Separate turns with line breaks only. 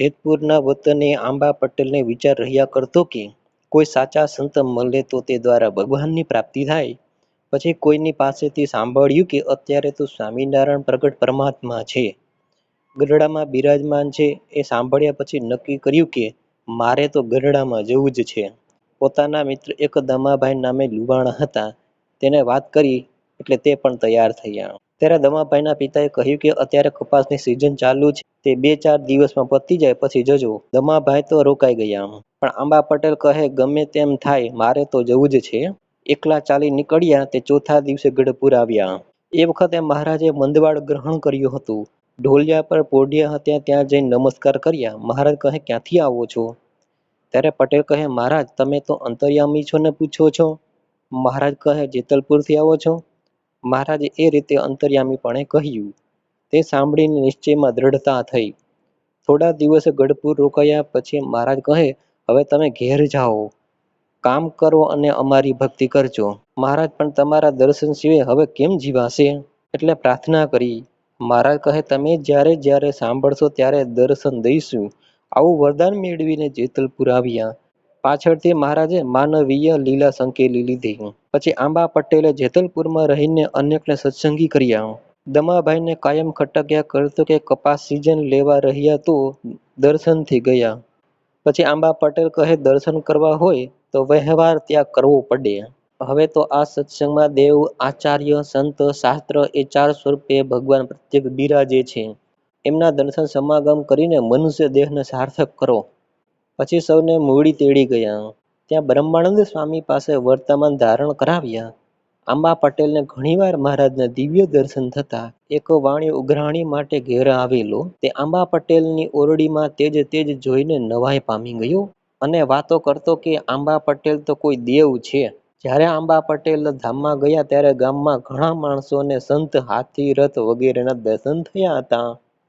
જેતપુરના વતની આંબા પટેલને વિચાર રહ્યા કરતો કે, કોઈ સાચા સંત મળે તો તે દ્વારા ભગવાનની પ્રાપ્તિ થાય. પછી કોઈની પાસેથી સાંભળ્યું કે અત્યારે તો સ્વામિનારાયણ પ્રગટ પરમાત્મા છે. ગઢડામાં બિરાજમાન છે એ સાંભળ્યા પછી નક્કી કર્યું કે, મારે તો ગઢડામાં જવું જ છે. પોતાના મિત્ર એક દમાભાઈ નામે લુવાણા હતા. તેને વાત કરી એટલે તે પણ તૈયાર થયા. ત્યારે દમાભાઈના પિતાએ કહ્યું કે અત્યારે કપાસની સિઝન ચાલુ છે. તે બે ચાર દિવસમાં પતી જાય પછી જજો. દમાભાઈ તો રોકાઈ ગયા પણ આંબા પટેલ કહે, ગમે તેમ થાય, મારે તો જવું જ છે. એકલા ચાલી નીકળ્યા તે ચોથા દિવસે ગઢપુર આવ્યા એ વખતે મહારાજે મંદવાડ ગ્રહણ કર્યું હતું. ઢોલિયા પર પોઢિયા હતા ત્યાં જઈને નમસ્કાર કર્યા. મહારાજ કહે, ક્યાંથી આવો છો? ત્યારે પટેલ કહે, મહારાજ, તમે તો અંતર્યામી છો ને પૂછો છો? મહારાજ કહે, જેતલપુરથી આવો છો. મહારાજે એ રીતે અંતર્યામીપણે કહ્યું, તે સાંભળીને નિશ્ચયમાં દ્રઢતા થઈ. થોડા દિવસે ગઢપુર રોકાયા પછી મહારાજ કહે, હવે તમે ઘેર જાઓ. કામ કરો અને અમારી ભક્તિ કરજો. મહારાજ, પણ તમારા દર્શન સિવાય હવે કેમ જીવાશે? એટલે પ્રાર્થના કરી. મહારાજ કહે, તમે જ્યારે જ્યારે સાંભળશો ત્યારે દર્શન દઈશું. આવું વરદાન મેળવીને જેતલપુર આવ્યા પાછળથી મહારાજે માનવીય લીલા સંકેલી લીધી. પછી આંબા પટેલે જેતલપુરમાં રહીને અનેકને સત્સંગી કર્યા. દમાભાઈને કાયમ ખટક્યા કરતો કે કપાસ સિઝન લેવા રહ્યા તો દર્શનથી ગયા. પછી આંબા પટેલ કહે, દર્શન કરવા હોય તો વ્યવહાર ત્યાં કરવો પડે. હવે તો આ સત્સંગમાં દેવ, આચાર્ય, સંત, શાસ્ત્ર એ ચાર સ્વરૂપે ભગવાન પ્રત્યેક બિરાજે છે. એમના દર્શન સમાગમ કરીને મનુષ્ય દેહને સાર્થક કરો. પછી સૌને મૂડી તેડી ગયા. ત્યાં બ્રહ્માનંદ સ્વામી પાસે વર્તમાન ધારણ કરાવ્યા. આંબા પટેલને ઘણીવાર મહારાજના દિવ્ય દર્શન થતા એક વાણી ઉઘરાણી માટે ઘેર આવેલો. તે આંબા પટેલની ઓરડીમાં તેજ તેજ જોઈને નવાઈ પામી ગયો અને વાતો કરતો કે આંબા પટેલ તો કોઈ દેવ છે. જ્યારે આંબા પટેલ ધામમાં ગયા ત્યારે ગામમાં ઘણા માણસોને સંત હાથી રથ વગેરેના દર્શન થયા હતા.